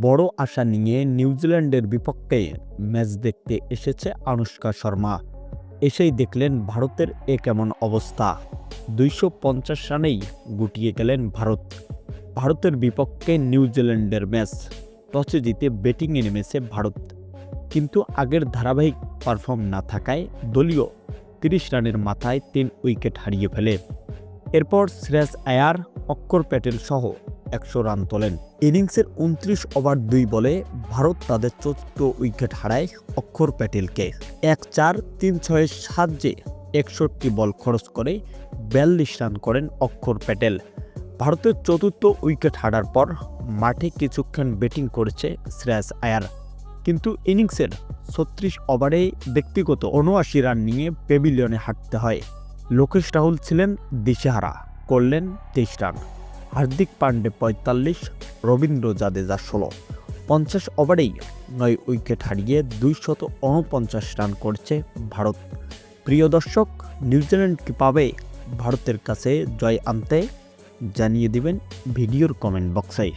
বড় আশা নিয়ে নিউজিল্যান্ডের বিপক্ষে ম্যাচ দেখতে এসেছে আনুষ্কা শর্মা। এসেই দেখলেন ভারতের এ কেমন অবস্থা। দুইশো পঞ্চাশ রানেই গুটিয়ে গেলেন ভারত। ভারতের বিপক্ষে নিউজিল্যান্ডের ম্যাচ। টসে জিতে ব্যাটিংয়ে নেমেছে ভারত। কিন্তু আগের ধারাবাহিক পারফর্ম না থাকায় দলীয় তিরিশ রানের মাথায় তিন উইকেট হারিয়ে ফেলে। এরপর সিরাজ আয়ার অক্ষর প্যাটেল সহ একশো রান তোলেন। ইনিংসের উনত্রিশ ওভার দুই বলে ভারত তাদের চতুর্থ উইকেট হারায় অক্ষর প্যাটেলকে। এক চার, তিন ছয়ের সাহায্যে একষট্টি বল খরচ করে বিয়াল্লিশ রান করেন অক্ষর প্যাটেল। ভারতের চতুর্থ উইকেট হারার পর মাঠে কিছুক্ষণ ব্যাটিং করেছে শ্রেয়াস আয়ার। কিন্তু ইনিংসের ছত্রিশ ওভারে ব্যক্তিগত উনআশি রান নিয়ে পেভিলিয়নে হাঁটতে হয়। লোকেশ রাহুল ছিলেন দিশেহারা, করলেন তেইশ রান। হার্দিক পান্ডে পঁয়তাল্লিশ, রবীন্দ্র জাদেজা ষোলো। পঞ্চাশ ওভারেই নয় উইকেট হারিয়ে দুইশত উনপঞ্চাশ রান করছে ভারত। প্রিয় দর্শক, নিউজিল্যান্ড পাবে ভারতের কাছে জয় আনতে জানিয়ে দিবেন ভিডিওর কমেন্ট বক্সে।